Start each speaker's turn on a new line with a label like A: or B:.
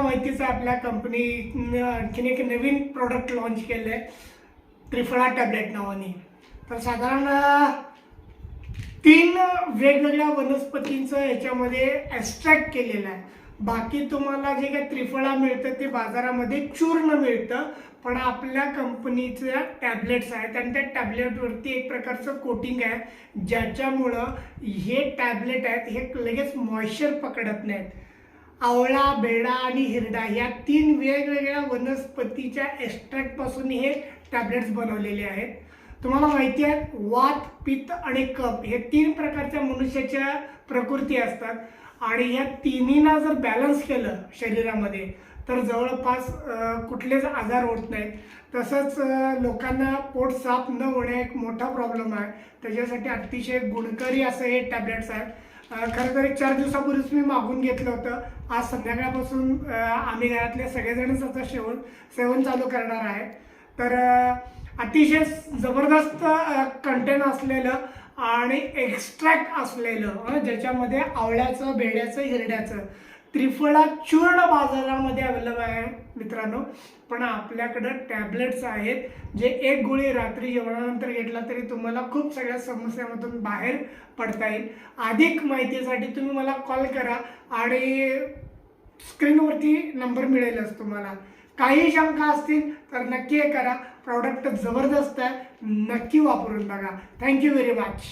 A: तुम्हाला माहितीच आहे आपल्या कंपनी आणखीन एक नवीन प्रोडक्ट लॉन्च केलं आहे त्रिफळा टॅबलेट नावाने. तर साधारण तीन वेगवेगळ्या वनस्पतींचं याच्यामध्ये एक्स्ट्रॅक्ट केलेलं आहे. बाकी तुम्हाला जे काही त्रिफळा मिळतं ते बाजारामध्ये चूर्ण मिळतं पण आपल्या कंपनीच्या टॅबलेट्स आहेत आणि त्या टॅबलेटवरती एक प्रकारचं कोटिंग आहे ज्याच्यामुळं हे टॅबलेट आहेत हे लगेच मॉइश्चर पकडत नाहीत. आवळा बेडा आणि हिरडा या तीन वेगवेगळ्या वनस्पतीच्या एक्स्ट्रॅक्टपासून हे टॅबलेट्स बनवलेले आहेत. तुम्हाला माहिती आहे वात पित्त आणि कप हे तीन प्रकारच्या मनुष्याच्या प्रकृती असतात. आणि ह्या तिन्हींना जर बॅलन्स केलं शरीरामध्ये तर जवळपास कुठलेच आजार होत नाहीत. तसंच लोकांना पोट साफ न होणे एक मोठा प्रॉब्लेम आहे. त्याच्यासाठी अतिशय गुणकारी असं हे टॅबलेट्स आहेत. खरं तर एक चार दिवसापूर्वीच मी मागून घेतलं होतं. आज संध्याकाळपासून आम्ही घरातले सगळेजणच आता सेवन सेवन चालू करणार आहे तर अतिशय जबरदस्त कंटेंट असलेलं आणि एक्स्ट्रॅक्ट असलेलं ज्याच्यामध्ये आवळ्याचं बेड्याचं हिरड्याचं त्रिफळा चूर्ण बाजारामध्ये अवेलेबल आहे मित्रांनो. पण आपल्याकडं टॅबलेट्स आहेत जे एक गोळी रात्री जेवणानंतर घेतला तरी तुम्हाला खूप सगळ्या समस्यांमधून बाहेर पडता येईल. अधिक माहितीसाठी तुम्ही मला कॉल करा आणि स्क्रीनवरती नंबर मिळेलच तुम्हाला. काही शंका असतील तर नक्की हे करा. प्रॉडक्ट जबरदस्त आहे नक्की वापरून बघा. Thank you very much